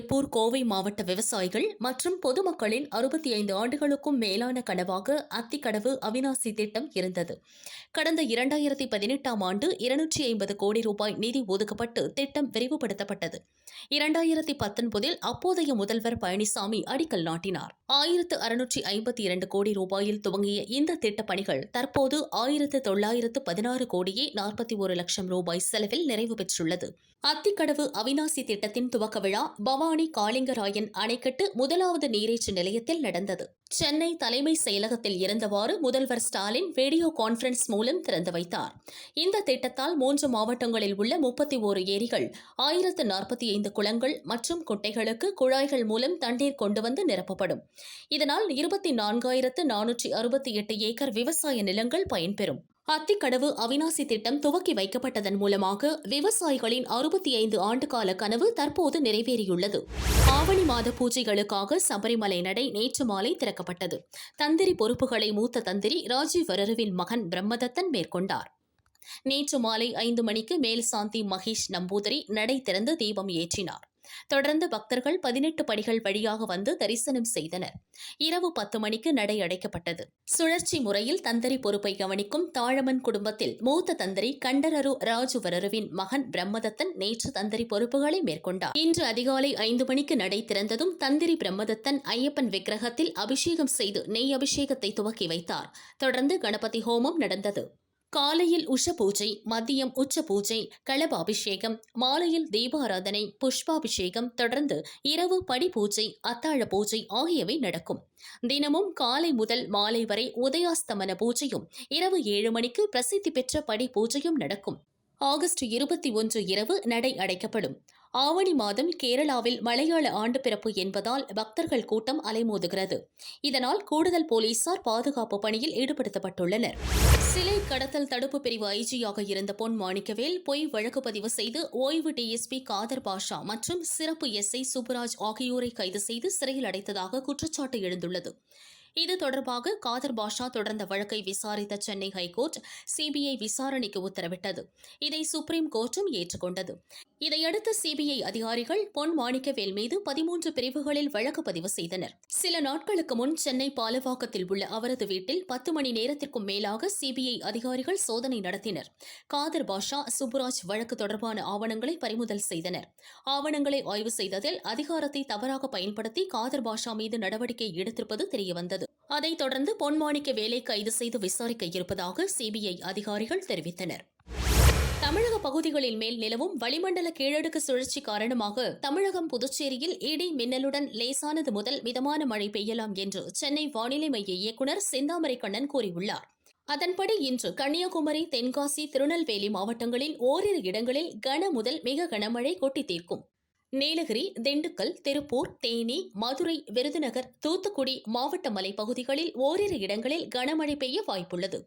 திருப்பூர் கோவை மாவட்ட விவசாயிகள் மற்றும் பொதுமக்களின் அறுபத்தி ஐந்து ஆண்டுகளுக்கும் மேலான கனவாக அத்திக்கடவு அவினாசி திட்டம் இருந்தது. கடந்த இரண்டாயிரத்தி பதினெட்டாம் ஆண்டு இருநூற்றி ஐம்பது கோடி ரூபாய் நிதி ஒதுக்கப்பட்டு திட்டம் விரிவுபடுத்தப்பட்டது. இரண்டாயிரத்தி பத்தொன்பதில் அப்போதைய முதல்வர் பழனிசாமி அடிக்கல் நாட்டினார். ஆயிரத்து அறுநூற்றி ஐம்பத்தி இரண்டு கோடி ரூபாயில் துவங்கிய இந்த திட்டப் பணிகள் தற்போது ஆயிரத்து தொள்ளாயிரத்து பதினாறு கோடியே நாற்பத்தி ஒரு லட்சம் ரூபாய் செலவில் நிறைவு பெற்றுள்ளது. அத்திக்கடவு அவினாசி திட்டத்தின் துவக்க விழா பவா பவானி காளிங்கராயன் அணைக்கட்டு முதலாவது நீரேற்று நிலையத்தில் நடந்தது. சென்னை தலைமை செயலகத்தில் இருந்தவாறு முதல்வர் ஸ்டாலின் வீடியோ கான்பரன்ஸ் மூலம் திறந்து வைத்தார். இந்த திட்டத்தால் மூன்று மாவட்டங்களில் உள்ள முப்பத்தி ஓரு ஏரிகள் ஆயிரத்து நாற்பத்தி ஐந்து குளங்கள் மற்றும் குட்டைகளுக்கு குழாய்கள் மூலம் தண்ணீர் கொண்டு வந்து நிரப்பப்படும். இதனால் இருபத்தி நான்காயிரத்து நானூற்றி அறுபத்தி எட்டு ஏக்கர் விவசாய நிலங்கள் பயன்பெறும். அத்திக்கடவு அவினாசி திட்டம் துவக்கி வைக்கப்பட்டதன் மூலமாக விவசாயிகளின் அறுபத்தி ஐந்து ஆண்டுகால கனவு தற்போது நிறைவேறியுள்ளது. ஆவணி மாத பூஜைகளுக்காக சபரிமலை நடை நேற்று மாலை திறக்கப்பட்டது. தந்திரி பொறுப்புகளை மூத்த தந்திரி ராஜீவ் வரருவின் மகன் பிரம்மதத்தன் மேற்கொண்டார். நேற்று மாலை ஐந்து மணிக்கு மேல் சாந்தி மகேஷ் நம்பூதிரி நடை திறந்து தீபம் ஏற்றினார். தொடர்ந்து பக்தர்கள் பதினெட்டு படிகள் வழியாக வந்து தரிசனம் செய்தனர். இரவு பத்து மணிக்கு நடை அடைக்கப்பட்டது. சுழற்சி முறையில் தந்தரி பொறுப்பை கவனிக்கும் தாழமன் குடும்பத்தில் மூத்த தந்தரி கண்டரரு ராஜுவரருவின் மகன் பிரம்மதத்தன் நேற்று தந்தரி பொறுப்புகளை மேற்கொண்டார். இன்று அதிகாலை ஐந்து மணிக்கு நடை திறந்ததும் தந்திரி பிரம்மதத்தன் ஐயப்பன் விக்கிரகத்தில் அபிஷேகம் செய்து நெய் அபிஷேகத்தை துவக்கி வைத்தார். தொடர்ந்து கணபதி ஹோமம் நடந்தது. காலையில் உஷ பூஜை மதியம் உச்ச பூஜை களபாபிஷேகம் மாலையில் தீபாராதனை புஷ்பாபிஷேகம் தொடர்ந்து இரவு படி பூஜை அத்தாழ பூஜை ஆகியவை நடக்கும். தினமும் காலை முதல் மாலை வரை உதயாஸ்தமன பூஜையும் இரவு ஏழு மணிக்கு பிரசித்தி பெற்ற படி பூஜையும் நடக்கும். ஆகஸ்ட் இருபத்தி ஒன்று இரவு நடை அடைக்கப்படும். ஆவணி மாதம் கேரளாவில் மலையாள ஆண்டு பிறப்பு என்பதால் பக்தர்கள் கூட்டம் அலைமோதுகிறது. இதனால் கூடுதல் போலீசார் பாதுகாப்பு பணியில் ஈடுபடுத்தப்பட்டுள்ளனர். சிலை கடத்தல் தடுப்பு பிரிவு ஐஜியாக இருந்த பொன் மாணிக்கவேல் பொய் வழக்கு பதிவு செய்து ஓய்வு டிஎஸ்பி காதர் பாஷா மற்றும் சிறப்பு எஸ்ஐ சுப்புராஜ் ஆகியோரை கைது செய்து சிறையில் அடைத்ததாக குற்றச்சாட்டு எழுந்துள்ளது. இது தொடர்பாக காதர் பாஷா தொடர்ந்த வழக்கை விசாரித்த சென்னை ஹைகோர்ட் சிபிஐ விசாரணைக்கு உத்தரவிட்டது. இதை சுப்ரீம் கோர்ட்டும் ஏற்றுக்கொண்டது. இதையடுத்து சிபிஐ அதிகாரிகள் பொன் மாணிக்கவேல் மீது பதிமூன்று பிரிவுகளில் வழக்கு பதிவு செய்தனர். சில நாட்களுக்கு முன் சென்னை பாலவாக்கத்தில் உள்ள அவரது வீட்டில் பத்து மணி நேரத்திற்கும் மேலாக சிபிஐ அதிகாரிகள் சோதனை நடத்தினர். காதர் பாஷா சுப்புராஜ் வழக்கு தொடர்பான ஆவணங்களை பறிமுதல் செய்தனர். ஆவணங்களை ஆய்வு செய்ததில் அதிகாரத்தை தவறாக பயன்படுத்தி காதர் பாஷா மீது நடவடிக்கை எடுத்திருப்பது தெரியவந்தது. அதைத் தொடர்ந்து பொன்மாணிக்க வேலை கைது செய்து விசாரிக்க இருப்பதாக சிபிஐ அதிகாரிகள் தெரிவித்தனர். தமிழக பகுதிகளில் மேல் நிலவும் வளிமண்டல கீழடுக்கு சுழற்சி காரணமாக தமிழகம் புதுச்சேரியில் இடி மின்னலுடன் லேசானது முதல் மிதமான மழை பெய்யலாம் என்று சென்னை வானிலை மைய இயக்குநர் செந்தாமரை கண்ணன் கூறியுள்ளார். அதன்படி இன்று கன்னியாகுமரி தென்காசி திருநெல்வேலி மாவட்டங்களில் ஓரிரு இடங்களில் கன முதல் மிக கனமழை கொட்டி தீர்க்கும் நீலகிரி திண்டுக்கல் திருப்பூர் தேனி மதுரை விருதுநகர் தூத்துக்குடி மாவட்ட மலைப்பகுதிகளில் ஓரிரு இடங்களில் கனமழை பெய்ய வாய்ப்புள்ளது.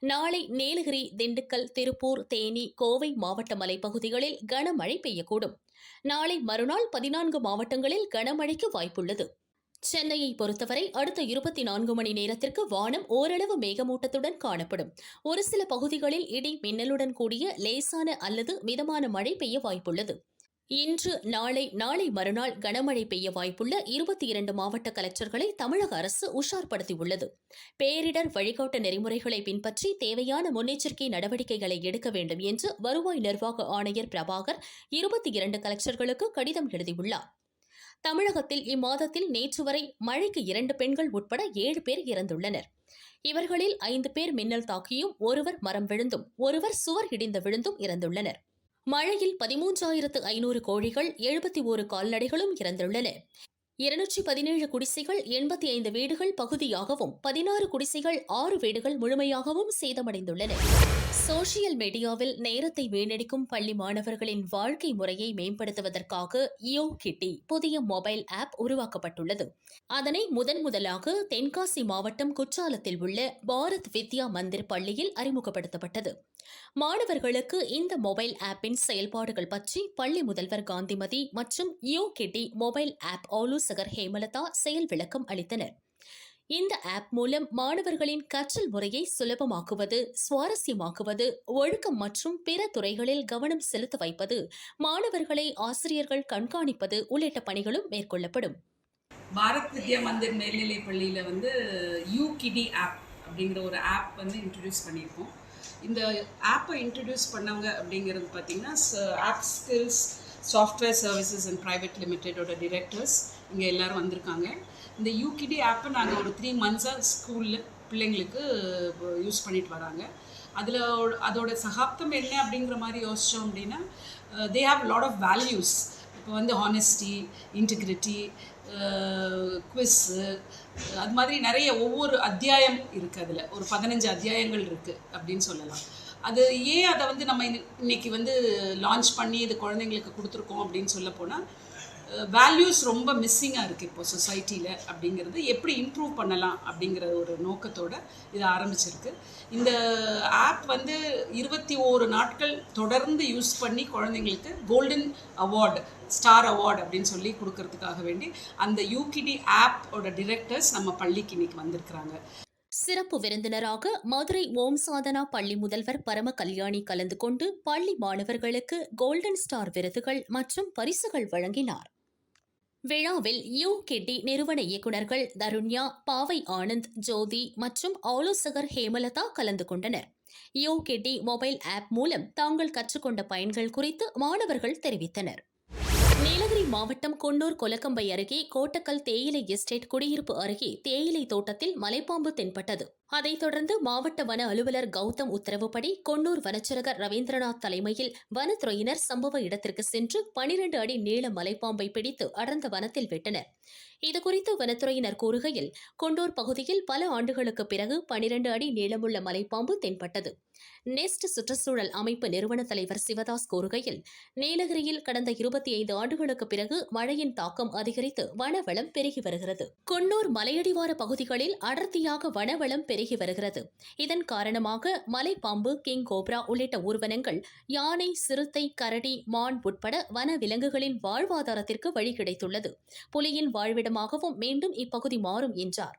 நாளை நீலகிரி திண்டுக்கல் திருப்பூர் தேனி கோவை மாவட்ட மலைப்பகுதிகளில் கனமழை பெய்யக்கூடும். நாளை மறுநாள் பதினான்கு மாவட்டங்களில் கனமழைக்கு வாய்ப்புள்ளது. சென்னையை பொறுத்தவரை அடுத்த இருபத்தி நான்கு மணி நேரத்திற்கு வானம் ஓரளவு மேகமூட்டத்துடன் காணப்படும். ஒரு சில பகுதிகளில் இடி மின்னலுடன் கூடிய லேசான அல்லது மிதமான மழை பெய்ய வாய்ப்புள்ளது. இன்று நாளை நாளை மறுநாள் கனமழை பெய்ய வாய்ப்புள்ள இருபத்தி இரண்டு மாவட்ட கலெக்டர்களை தமிழக அரசு உஷார்படுத்தியுள்ளது. பேரிடர் வழிகாட்டு நெறிமுறைகளை பின்பற்றி தேவையான முன்னெச்சரிக்கை நடவடிக்கைகளை எடுக்க வேண்டும் என்று வருவாய் நிர்வாக ஆணையர் பிரபாகர் இருபத்தி இரண்டு கலெக்டர்களுக்கு கடிதம் எழுதியுள்ளார். தமிழகத்தில் இம்மாதத்தில் நேற்று வரை மழைக்கு இரண்டு பெண்கள் உட்பட ஏழு பேர் இறந்துள்ளனர். இவர்களில் ஐந்து பேர் மின்னல் தாக்கியும் ஒருவர் மரம் விழுந்தும் ஒருவர் சுவர் இடிந்து விழுந்தும் இறந்துள்ளனர். மழையில் பதிமூன்றாயிரத்து ஐநூறு கோழிகள் எழுபத்தி ஒரு கால்நடைகளும் இறந்துள்ளன. இருநூற்றி பதினேழு குடிசைகள் எண்பத்தி ஐந்து வீடுகள் பகுதியாகவும் பதினாறு குடிசைகள் ஆறு வீடுகள் முழுமையாகவும் சேதமடைந்துள்ளன. சோசியல் மீடியாவில் நேரத்தை வீணடிக்கும் பள்ளி மாணவர்களின் வாழ்க்கை முறையை மேம்படுத்துவதற்காக யோ கிட்டி புதிய மொபைல் ஆப் உருவாக்கப்பட்டுள்ளது. அதனை முதன் முதலாக தென்காசி மாவட்டம் குற்றாலத்தில் உள்ள பாரத் வித்யா மந்திர் பள்ளியில் அறிமுகப்படுத்தப்பட்டது. மாணவர்களுக்கு இந்த மொபைல் ஆப்பின் செயல்பாடுகள் பற்றி பள்ளி முதல்வர் காந்திமதி மற்றும் யோ கிட்டி மொபைல் ஆப் ஆலோசகர் ஹேமலதா செயல் விளக்கம் அளித்தனர். இந்த ஆப் மூலம் மாணவர்களின் கற்றல் முறையை சுலபமாக்குவது சுவாரஸ்யமாக்குவது ஒழுக்கம் மற்றும் பிற துறைகளில் கவனம் செலுத்த வைப்பது மாணவர்களை ஆசிரியர்கள் கண்காணிப்பது உள்ளிட்ட பணிகளும் மேற்கொள்ளப்படும். பாரத் வித்யா மந்திர் மேல்நிலைப் பள்ளியில் வந்து யூ கிடி ஆப் அப்படிங்கிற ஒரு ஆப் வந்து இன்ட்ரடியூஸ் பண்ணியிருக்கோம். இந்த ஆப்பை இன்ட்ரடியூஸ் பண்ணவங்க அப்படிங்கிறது பார்த்தீங்கன்னா app skills software services and private லிமிடெடோட directors இங்கே எல்லோரும் வந்திருக்காங்க. இந்த யூகிடி ஆப்பை நாங்கள் ஒரு த்ரீ மந்த்ஸாக ஸ்கூலில் பிள்ளைங்களுக்கு யூஸ் பண்ணிட்டு வராங்க. அதில் அதோட சகாப்தம் என்ன அப்படிங்கிற மாதிரி யோசித்தோம் அப்படின்னா they have lot of values இப்போ வந்து ஹானெஸ்டி இன்டிகிரிட்டி குவிஸ்ஸு அது மாதிரி நிறைய ஒவ்வொரு அத்தியாயம் இருக்குது அதில். ஒரு பதினஞ்சு அத்தியாயங்கள் இருக்குது அப்படின்னு சொல்லலாம். அது ஏன் அதை வந்து நம்ம இன்னைக்கு வந்து லான்ச் பண்ணி இது குழந்தைங்களுக்கு கொடுத்துருக்கோம் அப்படின்னு சொல்ல போனால் வேல்யூஸ் ரொம்ப மிஸ்ஸிங்காக இருக்குது இப்போ சொசைட்டியில் அப்படிங்கிறது. எப்படி இம்ப்ரூவ் பண்ணலாம் அப்படிங்கிற ஒரு நோக்கத்தோடு இது ஆரம்பிச்சிருக்கு. இந்த ஆப் வந்து இருபத்தி ஓரு நாட்கள் தொடர்ந்து யூஸ் பண்ணி குழந்தைங்களுக்கு கோல்டன் அவார்டு ஸ்டார் அவார்டு அப்படின்னு சொல்லி கொடுக்கறதுக்காக வேண்டி அந்த யூகிடி ஆப்போட டிரெக்டர்ஸ் நம்ம பள்ளிக்கு இன்னைக்கு வந்திருக்கிறாங்க. சிறப்பு விருந்தினராக மதுரை ஓம் சாதனா பள்ளி முதல்வர் பரம கல்யாணி கலந்து கொண்டு பள்ளி மாணவர்களுக்கு கோல்டன் ஸ்டார் விருதுகள் மற்றும் பரிசுகள் வழங்கினார். விழாவில் யூ கிட்டி நிறுவன இயக்குநர்கள் தருண்யா பாவை ஆனந்த் ஜோதி மற்றும் ஆலோசகர் ஹேமலதா கலந்து கொண்டனர். யூ கிட்டி மொபைல் ஆப் மூலம் தாங்கள் கற்றுக்கொண்ட பயன்கள் குறித்து மாணவர்கள் தெரிவித்தனர். நீலகிரி மாவட்டம் குன்னூர் கொலக்கம்பை அருகே கோட்டக்கல் தேயிலை எஸ்டேட் குடியிருப்பு அருகே தேயிலை தோட்டத்தில் மலைப்பாம்பு தென்பட்டது. அதைத் தொடர்ந்து மாவட்ட வன அலுவலர் கௌதம் உத்தரவுப்படி கொன்னூர் வனச்சரகர் ரவீந்திரநாத் தலைமையில் வனத்துறையினர் சம்பவ இடத்திற்கு சென்று பனிரெண்டு அடி நீள மலைப்பாம்பை பிடித்து அடர்ந்த வனத்தில் விட்டனர். இதுகுறித்து வனத்துறையினர் கூறுகையில் கொண்டூர் பகுதியில் பல ஆண்டுகளுக்கு பிறகு பனிரெண்டு அடி நீளமுள்ள மலைப்பாம்பு தென்பட்டது. நெஸ்ட் சுற்றுச்சூழல் அமைப்பு நிறுவன தலைவர் சிவதாஸ் கூறுகையில் நீலகிரியில் கடந்த இருபத்தி ஐந்து ஆண்டுகளுக்கு பிறகு மழையின் தாக்கம் அதிகரித்து வனவளம் பெருகி வருகிறது. குன்னூர் மலையடிவார பகுதிகளில் அடர்த்தியாக வனவளம் பெருகி வருகிறது. இதன் காரணமாக மலைப்பாம்பு கிங் கோப்ரா உள்ளிட்ட ஊர்வனங்கள் யானை சிறுத்தை கரடி மான் உட்பட வன விலங்குகளின் வாழ்வாதாரத்திற்கு வழி கிடைத்துள்ளது. புலியின் வாழ்விடம் வாழ்விடமாகவும் மீண்டும் இப்பகுதி மாறும் என்றார்.